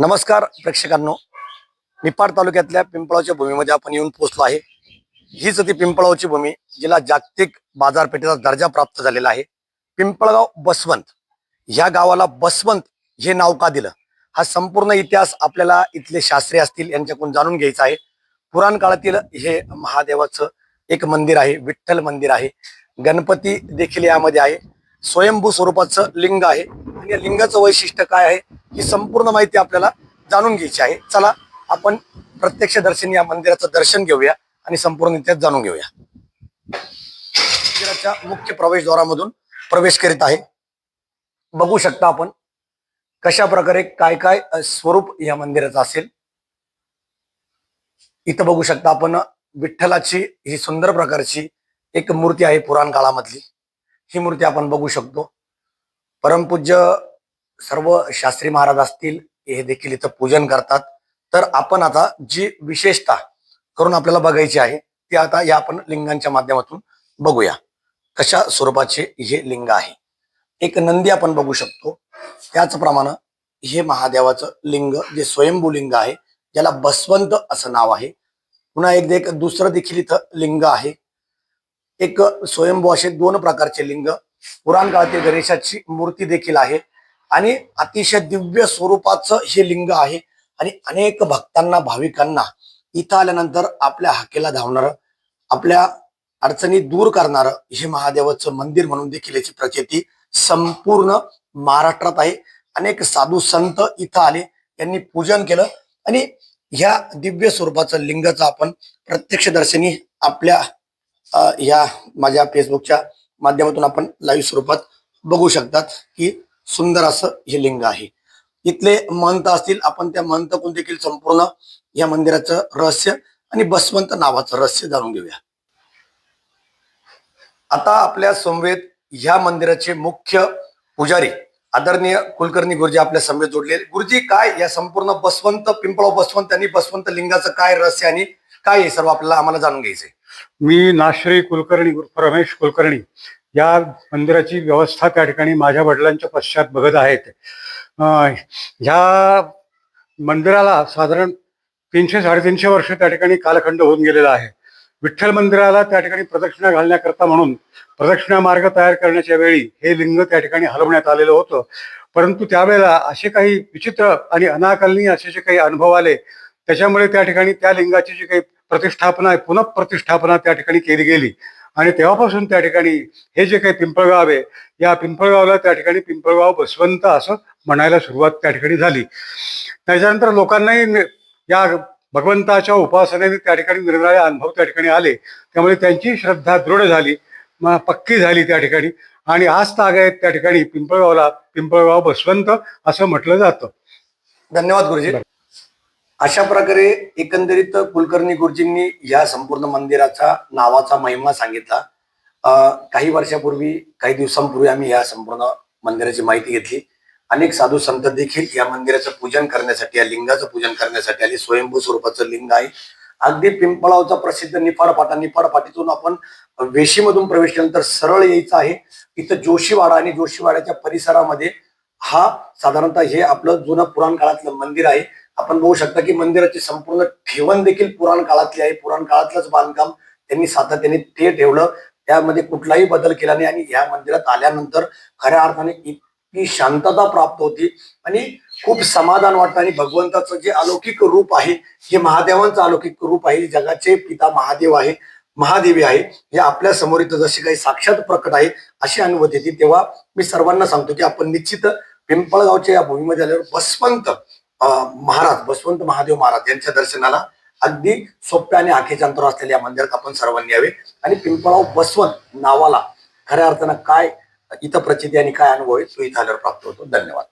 नमस्कार प्रेक्षकांनो. निपाड तालुक्यातल्या पिंपळावच्या भूमीमध्ये आपण येऊन पोहोचलो आहे. हीच ती पिंपळावची भूमी जिला जागतिक बाजारपेठेचा दर्जा प्राप्त झालेला आहे. पिंपळगाव बसवंत. ह्या गावाला बसवंत हे नाव का दिलं? हा संपूर्ण इतिहास आपल्याला इथले शास्त्री असतील यांच्याकडून जाणून घ्यायचा आहे. पुराण काळातील हे महादेवाचं एक मंदिर आहे विठ्ठल मंदिर आहे. गणपती देखील यामध्ये आहे. स्वयंभू स्वरूपाचं लिंग आहे. आणि या लिंगाचं वैशिष्ट्य काय आहे? ही संपूर्ण माहिती आपल्याला जाणून घ्यायची आहे. चला आपण प्रत्यक्ष दर्शनी या मंदिराचं दर्शन घेऊया आणि संपूर्ण इतिहास जाणून घेऊया. मंदिराच्या मुख्य प्रवेशद्वारामधून प्रवेश करीत आहे. बघू शकता आपण कशा प्रकारे काय काय स्वरूप या मंदिराचं असेल. इथं बघू शकता आपण विठ्ठलाची ही सुंदर प्रकारची एक मूर्ती आहे पुराण काळामधली. ही मूर्ती आपण बघू शकतो. परमपूज्य सर्व शास्त्री महाराज असतील हे देखील इथं पूजन करतात. तर आपण आता जी विशेषता करून आपल्याला बघायची आहे ती आता या आपण लिंगांच्या माध्यमातून बघूया. कशा स्वरूपाचे हे लिंग आहे? एक नंदी आपण बघू शकतो. त्याचप्रमाणे हे महादेवाचं लिंग जे स्वयंभू लिंग आहे ज्याला बसवंत असं नाव आहे. पुन्हा एक एक दुसरं देखील इथं लिंग आहे. एक स्वयंभू असे दोन प्रकारचे लिंग. पुराण काळातील गणेशाची मूर्ती देखील आहे. आणि अतिशय दिव्य स्वरूपाचं हे लिंग आहे. आणि अनेक भक्तांना भाविकांना इथं आल्यानंतर आपल्या हाकेला धावणार आपल्या अडचणी दूर करणारं हे महादेवाचं मंदिर म्हणून देखील याची प्रचिती संपूर्ण महाराष्ट्रात आहे. अनेक साधू संत इथं आले यांनी पूजन केलं आणि ह्या दिव्य स्वरूपाचं लिंगाचं आपण प्रत्यक्ष दर्शनी आपल्या ह्या या माझ्या फेसबुकच्या माध्यमातून आपण लाईव्ह स्वरूपात बघू शकतात की सुंदर असं हे लिंग आहे. इथले महंत असतील आपण त्या महंतकडून देखील संपूर्ण या मंदिराचं रहस्य आणि बसवंत नावाचं रहस्य जाणून घेऊया. आता आपल्या समवेत ह्या मंदिराचे मुख्य पुजारी आदरणीय कुलकर्णी गुरुजी आपल्या समवेत जोडले गुरुजी काय या संपूर्ण बसवंत पिंपळाव बसवंत आणि बसवंत लिंगाचं काय रहस्य आणि काय हे सर्व आपल्याला आम्हाला जाणून घ्यायचंय? मी नाश्री कुलकर्णी रमेश कुलकर्णी. या मंदिराची व्यवस्था त्या ठिकाणी माझ्या वडिलांच्या पश्चात बघत आहेत. ह्या मंदिराला साधारण तीनशे साडेतीनशे वर्ष त्या ठिकाणी कालखंड होऊन गेलेला आहे. विठ्ठल मंदिराला त्या ठिकाणी प्रदक्षिणा घालण्याकरता म्हणून प्रदक्षिणा मार्ग तयार करण्याच्या वेळी हे लिंग त्या ठिकाणी हलवण्यात आलेलं होतं. परंतु त्यावेळेला असे काही विचित्र आणि अनाकलनीय असे जे काही अनुभव आले त्याच्यामुळे त्या ठिकाणी त्या लिंगाची जी काही प्रतिष्ठापना आहे पुनঃप्रतिष्ठापना त्या ठिकाणी केली गेली. आणि तेव्हापासून त्या ठिकाणी हे जे काही पिंपळगाव आहे या पिंपळगावला त्या ठिकाणी पिंपळगाव बसवंत असं म्हणायला सुरुवात त्या ठिकाणी झाली. त्याच्यानंतर लोकांनाही या भगवंताच्या उपासनेने त्या ठिकाणी निरनिराळे अनुभव त्या ठिकाणी आले. त्यामुळे त्यांची श्रद्धा दृढ झाली पक्की झाली त्या ठिकाणी. आणि आज ताग आहेत त्या ठिकाणी पिंपळगावला पिंपळगाव बसवंत असं म्हटलं जातं. धन्यवाद गुरुजी. अशा प्रकारे एकंदरीत कुलकर्णी गुरुजींनी या संपूर्ण मंदिराचा नावाचा महिमा सांगितला. काही वर्षापूर्वी काही दिवसांपूर्वी आम्ही या संपूर्ण मंदिराची माहिती घेतली. अनेक साधू संत देखील या मंदिराचं पूजन करण्यासाठी या लिंगाचं पूजन करण्यासाठी आले. स्वयंभू स्वरूपाचं लिंग आहे. अगदी पिंपळावचा प्रसिद्ध निफाड पाटा निफाड पाटीतून आपण वेशीमधून प्रवेश केल्यानंतर सरळ यायचं आहे. इथं जोशीवाडा आणि जोशीवाड्याच्या परिसरामध्ये हा साधारणतः हे आपलं जुनं पुराण काळातलं मंदिर आहे. आपण बघू शकता की मंदिराची संपूर्ण ठेवण देखील पुराण काळातली आहे. पुराण काळातलंच बांधकाम त्यांनी सातत्याने ते ठेवलं. त्यामध्ये कुठलाही बदल केला नाही आणि या मंदिरात आल्यानंतर खऱ्या अर्थाने इतकी शांतता प्राप्त होती आणि खूप समाधान वाटतं आणि भगवंताचं जे अलौकिक रूप आहे हे महादेवांचं अलौकिक रूप आहे जगाचे पिता महादेव आहे महादेवी आहे हे आपल्यासमोर इथं जशी काही साक्षात प्रकट आहे अशी अनुभूती येते. तेव्हा मी सर्वांना सांगतो की आपण निश्चित पिंपळगावच्या या भूमीमध्ये आल्यावर बसवंत महाराज बसवंत महादेव महाराज यांच्या दर्शनाला अगदी सोप्या आणि आखेच्या अंतर असलेल्या या मंदिरात आपण सर्वांनी यावे. आणि पिंपळाव बसवंत नावाला खऱ्या अर्थानं काय इथं प्रचिती आणि काय अनुभव आहे तो इथं आल्यावर प्राप्त होतो. धन्यवाद.